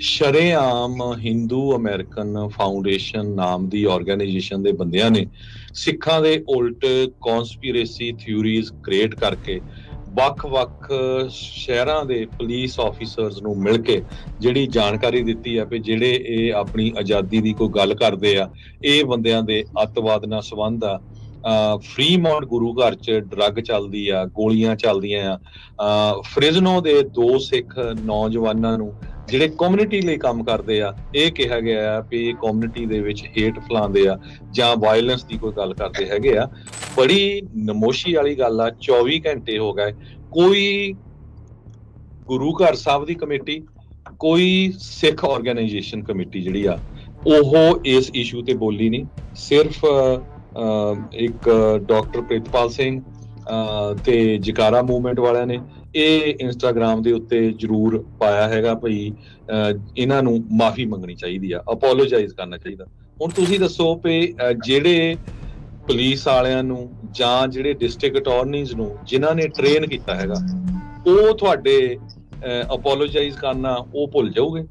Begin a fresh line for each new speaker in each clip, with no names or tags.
ਸ਼ਰੇਆਮ Hindu American foundation ਨਾਮ ਦੀ organisation ਦੇ ਬੰਦਿਆਂ ਨੇ ਸਿੱਖਾਂ ਦੇ ਉਲਟ ਕਨਸਪੀਰੇਸੀ ਥਿਊਰੀਜ਼ ਕ੍ਰੀਏਟ ਕਰਕੇ ਵੱਖ-ਵੱਖ ਸ਼ਹਿਰਾਂ ਦੇ ਪੁਲਿਸ ਆਫੀਸਰਸ ਨੂੰ ਮਿਲ ਕੇ ਜਿਹੜੀ ਜਾਣਕਾਰੀ ਦਿੱਤੀ ਆ ਕਿ ਜਿਹੜੇ ਇਹ ਆਪਣੀ ਆਜ਼ਾਦੀ ਦੀ ਕੋਈ ਗੱਲ ਕਰਦੇ ਆ, ਇਹ ਬੰਦਿਆਂ ਦੇ ਅੱਤਵਾਦ ਨਾਲ ਸੰਬੰਧ ਆ। ਫਰੀਮੌਂਟ ਗੁਰੂ ਘਰ ਚ ਡਰੱਗ ਚੱਲਦੀ ਆ, ਗੋਲੀਆਂ ਚੱਲਦੀਆਂ ਆ। ਫ੍ਰਿਜ਼ਨੋ ਦੇ ਦੋ ਸਿੱਖ ਨੌਜਵਾਨਾਂ ਨੂੰ ਜਿਹੜੇ ਕਮਿਊਨਿਟੀ ਲਈ ਕੰਮ ਕਰਦੇ ਆ, ਇਹ ਕਿਹਾ ਗਿਆ ਆ ਵੀ ਕਮਿਊਨਿਟੀ ਦੇ ਵਿੱਚ ਹੇਟ ਫਲਾਉਂਦੇ ਆ ਜਾਂ ਵਾਇਲੈਂਸ ਦੀ ਕੋਈ ਗੱਲ ਕਰਦੇ ਹੈਗੇ ਆ। ਬੜੀ ਨਮੋਸ਼ੀ ਵਾਲੀ ਗੱਲ ਆ 24 ਘੰਟੇ ਹੋ ਗਏ। ਕੋਈ ਗੁਰੂ ਘਰ ਸਾਹਿਬ ਦੀ ਕਮੇਟੀ, ਕੋਈ ਸਿੱਖ ਆਰਗੇਨਾਈਜੇਸ਼ਨ ਕਮੇਟੀ ਜਿਹੜੀ ਆ, ਉਹ ਇਸ ਇਸ਼ੂ ਤੇ ਬੋਲੀ ਨਹੀਂ। ਸਿਰਫ ਇੱਕ ਡਾਕਟਰ ਪ੍ਰਿਤਪਾਲ ਸਿੰਘ ਤੇ ਜਕਾਰਾ ਮੂਵਮੈਂਟ ਵਾਲਿਆਂ ਨੇ ਇਹ ਇੰਸਟਾਗ੍ਰam ਦੇ ਉੱਤੇ ਜਰੂਰ ਪਾਇਆ ਹੈਗਾ ਭਈ ਇਹਨਾਂ ਨੂੰ ਮਾਫੀ ਮੰਗਣੀ ਚਾਹੀਦੀ ਆ ਅਪੋਲੋਜਾਈਜ਼ ਕਰਨਾ ਚਾਹੀਦਾ। ਹੁਣ ਤੁਸੀਂ ਦੱਸੋ ਵੀ ਜਿਹੜੇ ਪੁਲਿਸ ਵਾਲਿਆਂ ਨੂੰ ਜਾਂ ਜਿਹੜੇ ਡਿਸਟ੍ਰਿਕਟ ਅਟਾਰਨੀਜ਼ ਨੂੰ ਜਿਨ੍ਹਾਂ ਨੇ ਟ੍ਰੇਨ ਕੀਤਾ ਹੈਗਾ, ਉਹ ਤੁਹਾਡੇ ਅਪੋਲੋਜਾਈਜ਼ ਕਰਨਾ ਉਹ ਭੁੱਲ ਜਾਓਗੇ?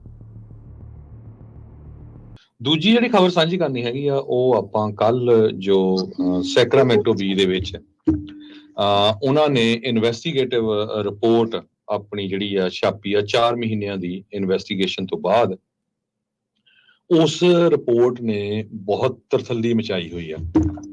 ਦੂਜੀ ਜਿਹੜੀ ਖਬਰ ਸਾਂਝੀ ਕਰਨੀ ਹੈਗੀ ਆ, ਉਹ ਆਪਾਂ ਕੱਲ ਜੋ ਸੈਕਰਾਮੈਂਟੋ ਬੀ ਦੇ ਵਿੱਚ ਉਹਨਾਂ ਨੇ ਇਨਵੈਸਟੀਗੇਟਿਵ ਰਿਪੋਰਟ ਆਪਣੀ ਜਿਹੜੀ ਆ ਛਾਪੀ ਆ 4 ਮਹੀਨਿਆਂ ਦੀ ਇਨਵੈਸਟੀਗੇਸ਼ਨ ਤੋਂ ਬਾਅਦ ਉਸ ਰਿਪੋਰਟ ਨੇ ਬਹੁਤ ਤਰਥੱਲੀ ਮਚਾਈ ਹੋਈ ਆ।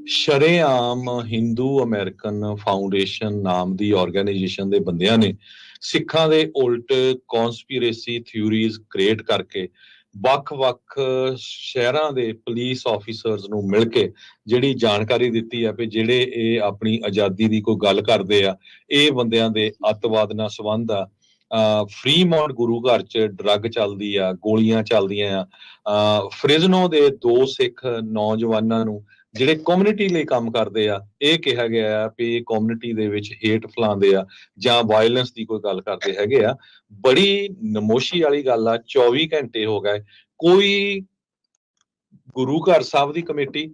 ਸ਼ਰੇਆਮ ਹਿੰਦੂ ਅਮਰੀਕਨ ਫਾਊਂਡੇਸ਼ਨ ਨਾਮ ਦੀ ਆਰਗੇਨਾਈਜੇਸ਼ਨ ਦੇ ਬੰਦਿਆਂ ਨੇ ਸਿੱਖਾਂ ਦੇ ਉਲਟ ਕਨਸਪੀਰੇਸੀ ਥਿਊਰੀਜ਼ ਕ੍ਰੀਏਟ ਕਰਕੇ ਵੱਖ-ਵੱਖ ਸ਼ਹਿਰਾਂ ਦੇ ਪੁਲਿਸ ਆਫੀਸਰਸ ਨੂੰ ਮਿਲ ਕੇ ਜਿਹੜੀ ਜਾਣਕਾਰੀ ਦਿੱਤੀ ਆ ਕਿ ਜਿਹੜੇ ਇਹ ਆਪਣੀ ਆਜ਼ਾਦੀ ਦੀ ਕੋਈ ਗੱਲ ਕਰਦੇ ਆ, ਇਹ ਬੰਦਿਆਂ ਦੇ ਅੱਤਵਾਦ ਨਾਲ ਸੰਬੰਧ ਆ। ਫਰੀਮੌਂਟ ਗੁਰੂ ਘਰ ਚ ਡਰੱਗ ਚੱਲਦੀ ਆ, ਗੋਲੀਆਂ ਚੱਲਦੀਆਂ ਆ। ਫ੍ਰਿਜ਼ਨੋ ਦੇ ਦੋ ਸਿੱਖ ਨੌਜਵਾਨਾਂ ਨੂੰ ਜਿਹੜੇ ਕਮਿਊਨਿਟੀ ਲਈ ਕੰਮ ਕਰਦੇ ਆ, ਇਹ ਕਿਹਾ ਗਿਆ ਆ ਕਿ ਕਮਿਊਨਿਟੀ ਦੇ ਵਿੱਚ ਹੇਟ ਫਲਾਉਂਦੇ ਆ ਜਾਂ ਵਾਇਲੈਂਸ ਦੀ ਕੋਈ ਗੱਲ ਕਰਦੇ ਹੈਗੇ ਆ। ਬੜੀ ਨਮੋਸ਼ੀ ਵਾਲੀ ਗੱਲ ਆ 24 ਘੰਟੇ ਹੋ ਗਏ, ਕੋਈ ਗੁਰੂ ਘਰ ਸਾਹਿਬ ਦੀ ਕਮੇਟੀ,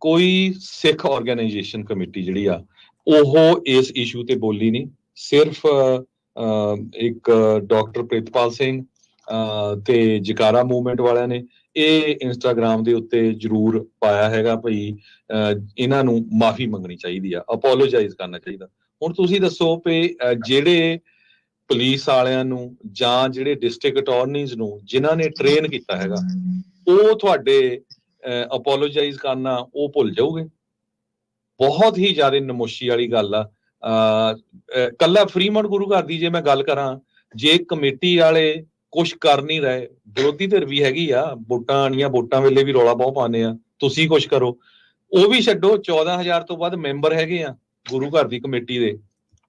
ਕੋਈ ਸਿੱਖ ਆਰਗੇਨਾਈਜੇਸ਼ਨ ਕਮੇਟੀ ਜਿਹੜੀ ਆ, ਉਹ ਇਸ ਇਸ਼ੂ ਤੇ ਬੋਲੀ ਨਹੀਂ। ਸਿਰਫ ਇੱਕ ਡਾਕਟਰ ਪ੍ਰਿਤਪਾਲ ਸਿੰਘ ਤੇ ਜਕਾਰਾ ਮੂਵਮੈਂਟ ਵਾਲਿਆਂ ਨੇ ਇਹ ਇੰਸਟਾਗ੍ਰam ਦੇ ਉੱਤੇ ਜਰੂਰ ਪਾਇਆ ਹੈਗਾ ਭਈ ਇਹਨਾਂ ਨੂੰ ਮਾਫੀ ਮੰਗਣੀ ਚਾਹੀਦੀ ਆ ਅਪੋਲੋਜਾਈਜ਼ ਕਰਨਾ ਚਾਹੀਦਾ। ਹੁਣ ਤੁਸੀਂ ਦੱਸੋ ਵੀ ਜਿਹੜੇ ਪੁਲਿਸ ਵਾਲਿਆਂ ਨੂੰ ਜਾਂ ਜਿਹੜੇ ਡਿਸਟ੍ਰਿਕਟ ਅਟਾਰਨੀਜ਼ ਨੂੰ ਜਿਨ੍ਹਾਂ ਨੇ ਟ੍ਰੇਨ ਕੀਤਾ ਹੈਗਾ, ਉਹ ਤੁਹਾਡੇ ਅਪੋਲੋਜਾਈਜ਼ ਕਰਨਾ ਉਹ ਭੁੱਲ ਜਾਓਗੇ? ਬਹੁਤ ਹੀ ਜ਼ਿਆਦਾ ਨਮੋਸ਼ੀ ਵਾਲੀ ਗੱਲ ਆ। ਕੱਲਾ ਫਰੀਮੌਂਟ ਗੁਰੂ ਘਰ ਦੀ ਜੇ ਮੈਂ ਗੱਲ ਕਰਾਂ, ਜੇ ਕਮੇਟੀ ਵਾਲੇ ਕੁਝ ਕਰ ਨਹੀਂ ਰਹੇ। ਵਿਰੋਧੀ ਧਿਰ ਵੀ ਹੈਗੀ ਆ, ਵੋਟਾਂ ਆਣੀਆਂ ਵੋਟਾਂ ਵੇਲੇ ਵੀ ਰੌਲਾ ਬਹੁਤ ਪਾਉਂਦੇ ਆ। ਤੁਸੀਂ ਕੁਝ ਕਰੋ। ਉਹ ਵੀ ਛੱਡੋ 14000 ਤੋਂ ਵੱਧ ਮੈਂਬਰ ਹੈਗੇ ਆ, ਗੁਰੂ ਘਰ ਦੀ ਕਮੇਟੀ ਦੇ।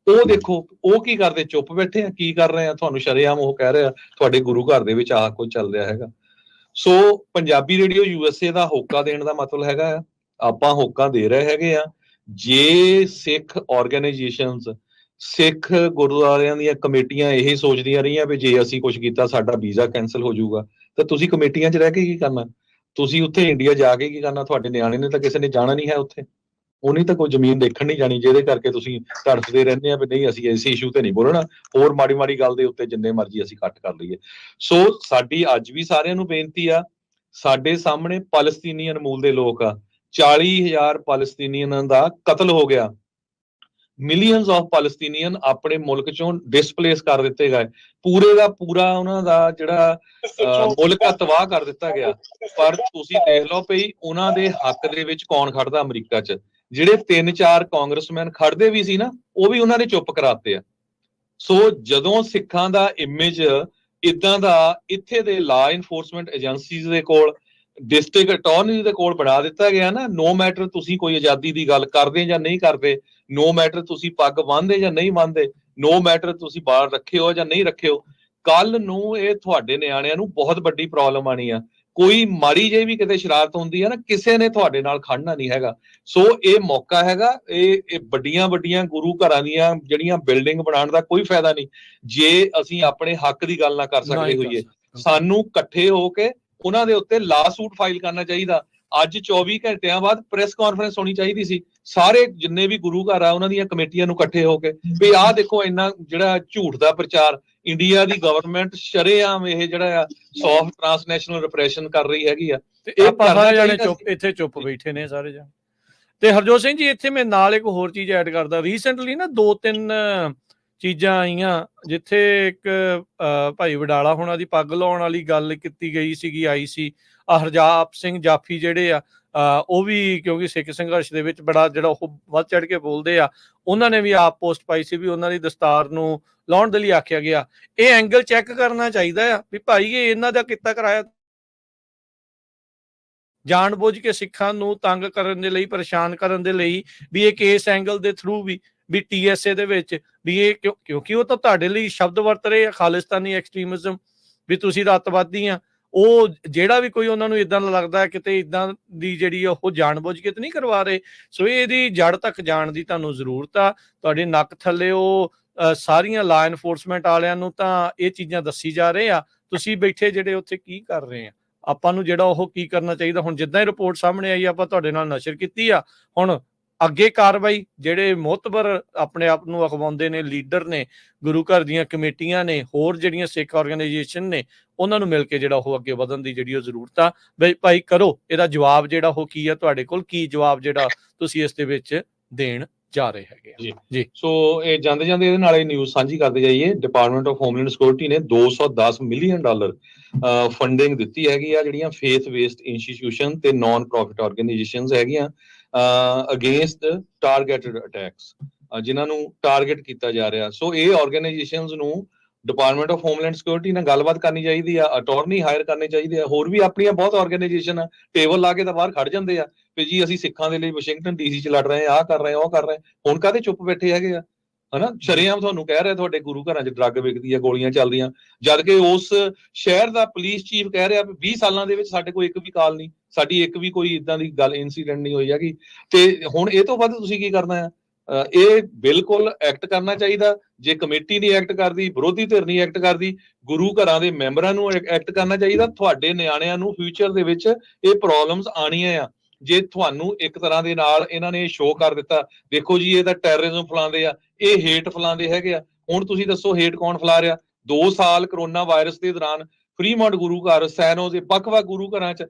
ਉਹ ਦੇਖੋ, ਉਹ ਕੀ ਕਰਦੇ? ਚੁੱਪ ਬੈਠੇ ਆ, ਕੀ ਕਰ ਰਹੇ ਆ? ਤੁਹਾਨੂੰ ਸ਼ਰੇਆਮ ਉਹ ਕਹਿ ਰਿਹਾ ਤੁਹਾਡੇ ਗੁਰੂ ਘਰ ਦੇ ਵਿੱਚ ਆਹ ਕੁਝ ਚੱਲ ਰਿਹਾ ਹੈਗਾ। ਸੋ ਪੰਜਾਬੀ ਰੇਡੀਓ ਯੂਐਸਏ ਦਾ ਹੋਕਾ ਦੇਣ ਦਾ ਮਤਲਬ ਹੈਗਾ ਆਪਾਂ ਹੋਕਾ ਦੇ ਰਹੇ ਹੈਗੇ ਆ। ਜੇ ਸਿੱਖ ਆਰਗੇਨਾਈਜੇਸ਼ਨਸ ਸਿੱਖ ਗੁਰਦੁਆਰਿਆਂ ਦੀਆਂ ਕਮੇਟੀਆਂ ਇਹ ਸੋਚਦੀਆਂ ਰਹੀਆਂ ਵੀ ਜੇ ਅਸੀਂ ਕੁਝ ਕੀਤਾ, ਸਾਡਾ ਵੀਜ਼ਾ ਕੈਨਸਲ ਹੋ ਜਾਊਗਾ। ਤਾਂ ਤੁਸੀਂ ਕਮੇਟੀਆਂ 'ਚ ਰਹਿ ਕੇ ਕੀ ਕਰਨਾ? ਤੁਸੀਂ ਉੱਥੇ ਇੰਡੀਆ ਜਾ ਕੇ ਕੀ ਕਰਨਾ? ਤੁਹਾਡੇ ਨਿਆਣੇ ਨੇ ਤਾਂ ਕਿਸੇ ਨੇ ਜਾਣਾ ਨਹੀਂ ਹੈ ਉੱਥੇ। ਉਹਨੇ ਤਾਂ ਕੋਈ ਜ਼ਮੀਨ ਦੇਖਣ ਨਹੀਂ ਜਾਣੀ, ਜਿਹਦੇ ਕਰਕੇ ਤੁਸੀਂ ਤੜਫਦੇ ਰਹਿੰਦੇ ਆ ਵੀ ਨਹੀਂ, ਅਸੀਂ ਇਸ ਇਸ਼ੂ ਤੇ ਨਹੀਂ ਬੋਲਣਾ। ਹੋਰ ਮਾੜੀ ਮਾੜੀ ਗੱਲ ਦੇ ਉੱਤੇ ਜਿੰਨੇ ਮਰਜ਼ੀ ਅਸੀਂ ਕੱਟ ਕਰ ਲਈਏ। ਸੋ ਸਾਡੀ ਅੱਜ ਵੀ ਸਾਰਿਆਂ ਨੂੰ ਬੇਨਤੀ ਆ, ਸਾਡੇ ਸਾਹਮਣੇ ਫਲਸਤੀਨੀਅਨ ਮੂਲ ਦੇ ਲੋਕ ਆ। 40000 ਫਲਸਤੀਨੀਅਨਾਂ ਦਾ ਕਤਲ ਹੋ ਗਿਆ। ਮਿਲੀਅਨਸ ਆਫ ਫਲਸਤੀਨੀਅਨ ਆਪਣੇ ਮੁਲਕ ਚੋਂ ਡਿਸਪਲੇਸ ਕਰ ਦਿੱਤੇ ਗਏ। ਪੂਰੇ ਦਾ ਪੂਰਾ ਉਹਨਾਂ ਦਾ ਜਿਹੜਾ ਮੁਲਕ ਤਬਾਹ ਕਰ ਦਿੱਤਾ ਗਿਆ। ਪਰ ਤੁਸੀਂ ਦੇਖ ਲਓ ਭਈ ਉਹਨਾਂ ਦੇ ਹੱਕ ਦੇ ਵਿੱਚ ਕੌਣ ਖੜਦਾ ਅਮਰੀਕਾ 'ਚ? ਜਿਹੜੇ ਤਿੰਨ ਚਾਰ ਕਾਂਗਰਸਮੈਨ ਖੜਦੇ ਵੀ ਸੀ ਨਾ ਉਹ ਵੀ ਉਹਨਾਂ ਨੇ ਚੁੱਪ ਕਰਾਤੇ ਆ। ਸੋ ਜਦੋਂ ਸਿੱਖਾਂ ਦਾ ਇਮੇਜ ਇਦਾਂ ਦਾ ਇੱਥੇ ਦੇ ਲਾ ਇਨਫੋਰਸਮੈਂਟ ਏਜੰਸੀਜ਼ ਦੇ ਕੋਲ ਡਿਸਟ੍ਰਿਕਟ ਅਟਾਰਨੀ ਦੇ ਕੋਲ ਬਣਾ ਦਿੱਤਾ ਗਿਆ ਨਾ ਨੋ ਮੈਟਰ ਤੁਸੀਂ ਕੋਈ ਆਜ਼ਾਦੀ ਦੀ ਗੱਲ ਕਰਦੇ ਜਾਂ ਨਹੀਂ ਕਰਦੇ ਨੋ ਮੈਟਰ ਤੁਸੀਂ ਪੱਗ ਬੰਨਦੇ ਜਾਂ ਨਹੀਂ ਬੰਨਦੇ ਨੋ ਮੈਟਰ ਤੁਸੀਂ ਬਾਹਰ ਰੱਖੇ ਹੋ ਜਾਂ ਨਹੀਂ ਰੱਖੇ ਹੋ ਕੱਲ ਨੂੰ ਇਹ ਤੁਹਾਡੇ ਨਿਆਣਿਆਂ ਨੂੰ ਬਹੁਤ ਵੱਡੀ ਪ੍ਰੋਬਲਮ ਆਣੀ ਆ। ਕੋਈ ਮਾੜੀ ਜੇ ਵੀ ਕਿਤੇ ਸ਼ਰਾਰਤ ਹੁੰਦੀ ਹੈ ਨਾ ਕਿਸੇ ਨੇ ਤੁਹਾਡੇ ਨਾਲ ਖੜਨਾ ਨਹੀਂ ਹੈਗਾ। ਸੋ ਇਹ ਮੌਕਾ ਹੈਗਾ ਇਹ ਇਹ ਵੱਡੀਆਂ ਵੱਡੀਆਂ ਗੁਰੂ ਘਰਾਂ ਦੀਆਂ ਜਿਹੜੀਆਂ ਬਿਲਡਿੰਗ ਬਣਾਉਣ ਦਾ ਕੋਈ ਫਾਇਦਾ ਨਹੀਂ। ਜੇ ਅਸੀਂ ਆਪਣੇ ਹੱਕ ਦੀ ਗੱਲ ਨਾ ਕਰ ਸਕਦੇ ਹੋਈਏ। ਸਾਨੂੰ ਇਕੱਠੇ ਹੋ ਕੇ ਉਹਨਾਂ ਦੇ ਉੱਤੇ ਲਾ ਸੂਟ ਫਾਈਲ ਕਰਨਾ ਚਾਹੀਦਾ। ਅੱਜ 24 ਘੰਟਿਆਂ ਬਾਅਦ ਪ੍ਰੈਸ ਕਾਨਫਰੰਸ ਹੋਣੀ ਚਾਹੀਦੀ ਸੀ। ਸਾਰੇ ਜਿੰਨੇ ਵੀ ਗੁਰੂ ਘਰ ਆ ਉਹਨਾਂ ਦੀਆਂ ਕਮੇਟੀਆਂ ਨੂੰ ਇਕੱਠੇ ਹੋ ਕੇ ਵੀ ਆਹ ਦੇਖੋ ਇੰਨਾ ਜਿਹੜਾ ਝੂਠ ਦਾ ਪ੍ਰਚਾਰ ਇੰਡੀਆ ਦੀ ਗਵਰਨਮੈਂਟ ਸ਼ਰੇਆਮ ਇਹ ਜਿਹੜਾ ਆ ਸੌਫਟ ਟ੍ਰਾਂਸਨੈਸ਼ਨਲ ਰਿਪਰੈਸ਼ਨ ਕਰ ਰਹੀ ਹੈਗੀ ਆ।
ਤੇ
ਇਹ
ਸਾਰੇ ਜਾਣੇ ਚੁੱਪ ਇੱਥੇ ਚੁੱਪ ਬੈਠੇ ਨੇ ਸਾਰੇ ਜਾਣੇ। ਤੇ ਹਰਜੋਤ ਸਿੰਘ ਜੀ ਇੱਥੇ ਮੈਂ ਨਾਲ ਇੱਕ ਹੋਰ ਚੀਜ਼ ਐਡ ਕਰਦਾ। ਰੀਸੈਂਟਲੀ ਨਾ ਦੋ ਤਿੰਨ ਚੀਜ਼ਾਂ ਆਈਆਂ ਜਿੱਥੇ ਇੱਕ ਭਾਈ ਵਡਾਲਾ ਹੋਣਾ ਦੀ ਪੱਗ ਲਾਉਣ ਵਾਲੀ ਗੱਲ ਕੀਤੀ ਗਈ ਸੀਗੀ ਆਈ ਸੀ। ਹਰਜਾਪ ਸਿੰਘ ਜਾਫੀ ਜਿਹੜੇ ਆ ਉਹ ਵੀ ਕਿਉਂਕਿ ਸਿੱਖ ਸੰਘਰਸ਼ ਦੇ ਵਿੱਚ ਬੜਾ ਜਿਹੜਾ ਉਹ ਵੱਧ ਚੜ ਕੇ ਬੋਲਦੇ ਆ, ਉਹਨਾਂ ਨੇ ਵੀ ਆਪ ਪੋਸਟ ਪਾਈ ਸੀ ਵੀ ਉਹਨਾਂ ਦੀ ਦਸਤਾਰ ਨੂੰ ਲਾਉਣ ਦੇ ਲਈ ਆਖਿਆ ਗਿਆ। ਇਹ ਐਂਗਲ ਚੈੱਕ ਕਰਨਾ ਚਾਹੀਦਾ ਆ ਵੀ ਭਾਈ ਇਹ ਇਹਨਾਂ ਦਾ ਕੀਤਾ ਕਰਾਇਆ। ਜਾਣਬੁੱਝ ਕੇ ਸਿੱਖਾਂ ਨੂੰ ਤੰਗ ਕਰਨ ਦੇ ਲਈ, ਪਰੇਸ਼ਾਨ ਕਰਨ ਦੇ ਲਈ ਵੀ ਇਹ ਕੇਸ ਐਂਗਲ ਦੇ ਥਰੂ ਵੀ ਵੀ ਟੀਐਸਏ ਦੇ ਵਿੱਚ ਵੀ ਇਹ ਕਿਉਂ- ਕਿਉਂਕਿ ਉਹ ਤਾਂ ਤੁਹਾਡੇ ਲਈ ਸ਼ਬਦ ਵਰਤ ਰਹੇ ਆ, ਖਾਲਿਸਤਾਨੀ ਐਕਸਟ੍ਰੀਮਿਜ਼ਮ ਵੀ ਤੁਸੀਂ ਤਾਂ ਅੱਤਵਾਦੀ ਆ। ਉਹ ਜਿਹੜਾ ਵੀ ਕੋਈ ਉਹਨਾਂ ਨੂੰ ਇਦਾਂ ਲੱਗਦਾ ਕਿਤੇ ਇਦਾਂ ਦੀ ਜਿਹੜੀ ਆ, ਉਹ ਜਾਣਬੁੱਝ ਕੇ ਤਾਂ ਨਹੀਂ ਕਰਵਾ ਰਹੇ। ਸੋ ਇਹਦੀ ਜੜ ਤੱਕ ਜਾਣ ਦੀ ਤੁਹਾਨੂੰ ਜ਼ਰੂਰਤ ਆ। ਤੁਹਾਡੇ ਨੱਕ ਥੱਲੇ ਉਹ ਸਾਰੀਆਂ ਲਾ ਐਨਫੋਰਸਮੈਂਟ ਵਾਲਿਆਂ ਨੂੰ ਤਾਂ ਇਹ ਚੀਜ਼ਾਂ ਦੱਸੀ ਜਾ ਰਹੇ ਆ। ਤੁਸੀਂ ਬੈਠੇ ਜਿਹੜੇ ਉੱਥੇ ਕੀ ਕਰ ਰਹੇ ਆ? ਆਪਾਂ ਨੂੰ ਜਿਹੜਾ ਉਹ ਕੀ ਕਰਨਾ ਚਾਹੀਦਾ? ਹੁਣ ਜਿੱਦਾਂ ਹੀ ਰਿਪੋਰਟ ਸਾਹਮਣੇ ਆਈ, ਆਪਾਂ ਤੁਹਾਡੇ ਨਾਲ ਨਸ਼ਰ ਕੀਤੀ ਆ। ਹੁਣ ਅੱਗੇ ਕਾਰਵਾਈ ਜਿਹੜੇ ਮੋਤਬਰ ਆਪਣੇ ਆਪ ਨੂੰ ਅਖਵਾਉਂਦੇ ਨੇ ਲੀਡਰ ਨੇ ਗੁਰੂ ਘਰ ਦੀਆਂ ਕਮੇਟੀਆਂ ਨੇ ਹੋਰ ਜਿਹੜੀਆਂ ਸਿੱਖ ਆਰਗੇਨਾਈਜੇਸ਼ਨ ਨੇ ਉਹਨਾਂ ਨੂੰ ਮਿਲ ਕੇ ਜਿਹੜਾ ਉਹ ਅੱਗੇ ਵਧਣ ਦੀ ਜਿਹੜੀ ਉਹ ਜ਼ਰੂਰਤ ਆ। ਬਈ ਭਾਈ ਕਰੋ ਇਹਦਾ ਜਵਾਬ ਜਿਹੜਾ ਉਹ ਕੀ ਆ ਤੁਹਾਡੇ ਕੋਲ? ਕੀ ਜਵਾਬ ਜਿਹੜਾ ਤੁਸੀਂ ਇਸ ਦੇ ਵਿੱਚ ਦੇਣ ਜਾ ਰਹੇ ਹੈਗੇ।
ਜੀ। ਸੋ ਇਹ ਜਾਂਦੇ ਜਾਂਦੇ ਇਹਦੇ ਨਾਲ ਇਹ ਨਿਊਜ਼ ਸਾਂਝੀ ਕਰਦੇ ਜਾਈਏ। ਡਿਪਾਰਟਮੈਂਟ ਆਫ ਹੋਮਲੈਂਡ ਸਿਕਿਉਰਿਟੀ ਨੇ 210 ਮਿਲੀਅਨ ਡਾਲਰ ਫੰਡਿੰਗ ਦਿੱਤੀ ਹੈਗੀ ਆ ਜਿਹੜੀਆਂ ਫੇਥ ਬੇਸਡ ਇੰਸਟੀਟਿਊਸ਼ਨ ਤੇ ਨਾਨ ਪ੍ਰੋਫਿਟ ਆਰਗੇਨਾਈਜੇਸ਼ਨਸ ਹੈਗੀਆਂ। ਅਗੇਂਸਟ ਟਾਰਗੇਟਡ ਅਟੈਕਸ ਜਿਨ੍ਹਾਂ ਨੂੰ ਟਾਰਗੇਟ ਕੀਤਾ ਜਾ ਰਿਹਾ। ਸੋ ਇਹ ਆਰਗੇਨਾਈਜੇਸ਼ਨਸ ਨੂੰ ਡਿਪਾਰਟਮੈਂਟ ਆਫ ਹੋਮਲੈਂਡ ਸਿਕਿਉਰਿਟੀ ਨਾਲ ਗੱਲਬਾਤ ਕਰਨੀ ਚਾਹੀਦੀ ਆ ਅਟਾਰਨੀ ਹਾਇਰ ਕਰਨੇ ਚਾਹੀਦੇ ਆ। ਹੋਰ ਵੀ ਆਪਣੀਆਂ ਬਹੁਤ ਆਰਗੇਨਾਈਜੇਸ਼ਨ ਆ ਟੇਬਲ ਲਾ ਕੇ ਤਾਂ ਬਾਹਰ ਖੜ ਜਾਂਦੇ ਆ ਵੀ ਜੀ ਅਸੀਂ ਸਿੱਖਾਂ ਦੇ ਲਈ ਵਾਸ਼ਿੰਗਟਨ ਡੀਸੀ ਚ ਲੜ ਰਹੇ ਆ, ਆਹ ਕਰ ਰਹੇ ਆ, ਉਹ ਕਰ ਰਹੇ ਹੁਣ ਕਾਹਦੇ ਚੁੱਪ ਬੈਠੇ ਹੈਗੇ ਆ? ਹਨਾ? ਸ਼ਰੇਆਮ ਤੁਹਾਨੂੰ ਕਹਿ ਰਿਹਾ ਤੁਹਾਡੇ ਗੁਰੂ ਘਰਾਂ 'ਚ ਡਰੱਗ ਵਿਕਦੀ ਆ, ਗੋਲੀਆਂ ਚੱਲਦੀਆਂ। ਜਦ ਕਿ ਉਸ ਸ਼ਹਿਰ ਦਾ ਪੁਲਿਸ ਚੀਫ ਕਹਿ ਰਿਹਾ ਵੀ 20 ਸਾਲਾਂ ਦੇ ਵਿੱਚ ਸਾਡੇ ਕੋਲ ਇੱਕ ਵੀ ਕਾਲ ਨਹੀਂ। ਸਾਡੀ ਇੱਕ ਵੀ ਕੋਈ ਇਦਾਂ ਦੀ ਗੱਲ ਇਨਸੀਡੈਂਟ ਨਹੀਂ ਹੋਈ ਹੈਗੀ। ਤੇ ਹੁਣ ਇਹ ਤੋਂ ਵੱਧ ਤੁਸੀਂ ਕੀ ਕਰਨਾ ਆ? ਇਹ ਬਿਲਕੁਲ ਐਕਟ ਕਰਨਾ ਚਾਹੀਦਾ। ਜੇ ਕਮੇਟੀ ਨਹੀਂ ਐਕਟ ਕਰਦੀ, ਵਿਰੋਧੀ ਧਿਰ ਨਹੀਂ ਐਕਟ ਕਰਦੀ, ਗੁਰੂ ਘਰਾਂ ਦੇ ਮੈਂਬਰਾਂ ਨੂੰ ਐਕਟ ਕਰਨਾ ਚਾਹੀਦਾ। ਤੁਹਾਡੇ ਨਿਆਣਿਆਂ ਨੂੰ ਫਿਊਚਰ ਦੇ ਵਿੱਚ ਇਹ ਪ੍ਰੋਬਲਮਸ ਆਣੀਆਂ ਆ। ਜੇ ਤੁਹਾਨੂੰ ਇੱਕ ਤਰ੍ਹਾਂ ਦੇ ਨਾਲ ਇਹਨਾਂ ਨੇ ਸ਼ੋਅ ਕਰ ਦਿੱਤਾ, ਦੇਖੋ ਜੀ, ਇਹ ਤਾਂ ਟੈਰਰਿਜ਼ਮ ਫਲਾਉਂਦੇ ਆ, ਇਹ ਹੇਟ ਫਲਾਉਂਦੇ ਹੈਗੇ ਆ। ਹੁਣ ਤੁਸੀਂ ਦੱਸੋ ਹੇਟ ਕੌਣ ਫਲਾ ਰਿਹਾ? 2 ਸਾਲ ਕਰੋਨਾ ਵਾਇਰਸ ਦੇ ਦੌਰਾਨ ਫਰੀਮੌਂਟ ਗੁਰੂ ਘਰ, ਸੈਨੋ ਦੇ ਵੱਖ-ਵੱਖ ਗੁਰੂ ਘਰਾਂ 'ਚ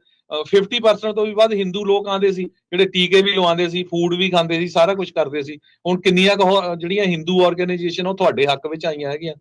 50% ਤੋਂ ਵੀ ਵੱਧ ਹਿੰਦੂ ਲੋਕ ਆਂਦੇ ਸੀ ਜਿਹੜੇ ਟੀਕੇ ਵੀ ਲਵਾਉਂਦੇ ਸੀ ਫੂਡ ਵੀ ਖਾਂਦੇ ਸੀ ਸਾਰਾ ਕੁਝ ਕਰਦੇ ਸੀ। ਹੁਣ ਕਿੰਨੀਆਂ ਜਿਹੜੀਆਂ ਹਿੰਦੂ ਆਰਗੇਨਾਈਜੇਸ਼ਨ ਉਹ ਤੁਹਾਡੇ ਹੱਕ ਵਿੱਚ ਆਈਆਂ ਹੈਗੀਆਂ।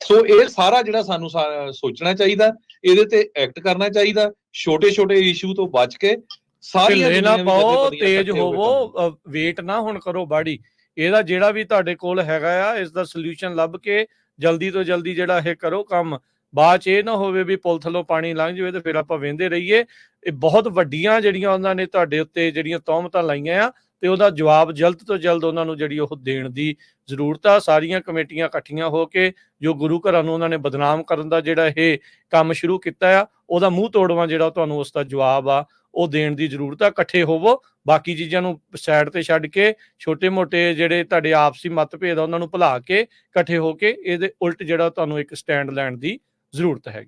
ਸੋ ਇਹ ਸਾਰਾ ਜਿਹੜਾ ਸਾਨੂੰ ਸੋਚਣਾ ਚਾਹੀਦਾ ਇਹਦੇ ਤੇ ਐਕਟ ਕਰਨਾ ਚਾਹੀਦਾ ਛੋਟੇ-ਛੋਟੇ ਇਸ਼ੂ ਤੋਂ ਬਚ ਕੇ ਸਾਰੀਆਂ
ਨਾ ਪਾਓ ਤੇਜ਼ ਹੋਵੋ ਵੇਟ ਨਾ ਹੁਣ ਕਰੋ ਬਾੜੀ। ਇਹਦਾ ਜਿਹੜਾ ਵੀ ਤੁਹਾਡੇ ਕੋਲ ਹੈਗਾ ਆ ਇਸ ਦਾ ਸੋਲੂਸ਼ਨ ਲੱਭ ਕੇ ਜਲਦੀ ਤੋਂ ਜਲਦੀ ਜਿਹੜਾ ਇਹ ਕਰੋ ਕੰਮ। ਬਾਅਦ ਚ ਇਹ ਨਾ ਹੋਵੇ ਵੀ ਪੁਲ ਥੱਲੋਂ ਪਾਣੀ ਲੰਘ ਜਾਵੇ ਤੇ ਫਿਰ ਆਪਾਂ ਵੇਂਦੇ ਰਹੀਏ। ਇਹ ਬਹੁਤ ਵੱਡੀਆਂ ਜਿਹੜੀਆਂ ਉਹਨਾਂ ਨੇ ਤੁਹਾਡੇ ਉੱਤੇ ਜਿਹੜੀਆਂ ਤੌਮਤਾਂ ਲਾਈਆਂ ਆ ਤੇ ਉਹਦਾ ਜਵਾਬ ਜਲਦ ਤੋਂ ਜਲਦ ਉਹਨਾਂ ਨੂੰ ਜਿਹੜੀ ਉਹ ਦੇਣ ਦੀ ਜ਼ਰੂਰਤ ਆ। ਸਾਰੀਆਂ ਕਮੇਟੀਆਂ ਇਕੱਠੀਆਂ ਹੋ ਕੇ ਜੋ ਗੁਰੂ ਘਰਾਂ ਨੂੰ ਉਹਨਾਂ ਨੇ ਬਦਨਾਮ ਕਰਨ ਦਾ ਜਿਹੜਾ ਇਹ ਕੰਮ ਸ਼ੁਰੂ ਕੀਤਾ ਆ, ਉਹਦਾ ਮੂੰਹ ਤੋੜਵਾ ਜਿਹੜਾ ਤੁਹਾਨੂੰ ਉਸ ਦਾ ਜਵਾਬ ਆ, ਉਹ ਦੇਣ ਦੀ ਜ਼ਰੂਰਤ ਆ। ਇਕੱਠੇ ਹੋਵੋ, ਬਾਕੀ ਚੀਜ਼ਾਂ ਨੂੰ ਸਾਈਡ ਤੇ ਛੱਡ ਕੇ ਛੋਟੇ-ਮੋਟੇ ਜਿਹੜੇ ਤੁਹਾਡੇ ਆਪਸੀ ਮਤਭੇਦ ਆ, ਉਹਨਾਂ ਨੂੰ ਭੁਲਾ ਕੇ ਇਕੱਠੇ ਹੋ ਕੇ ਇਹਦੇ ਉਲਟ ਜਿਹੜਾ ਤੁਹਾਨੂੰ ਇੱਕ ਸਟੈਂਡ ਲੈਣ ਦੀ ਜ਼ਰੂਰਤ ਹੈਗੀ।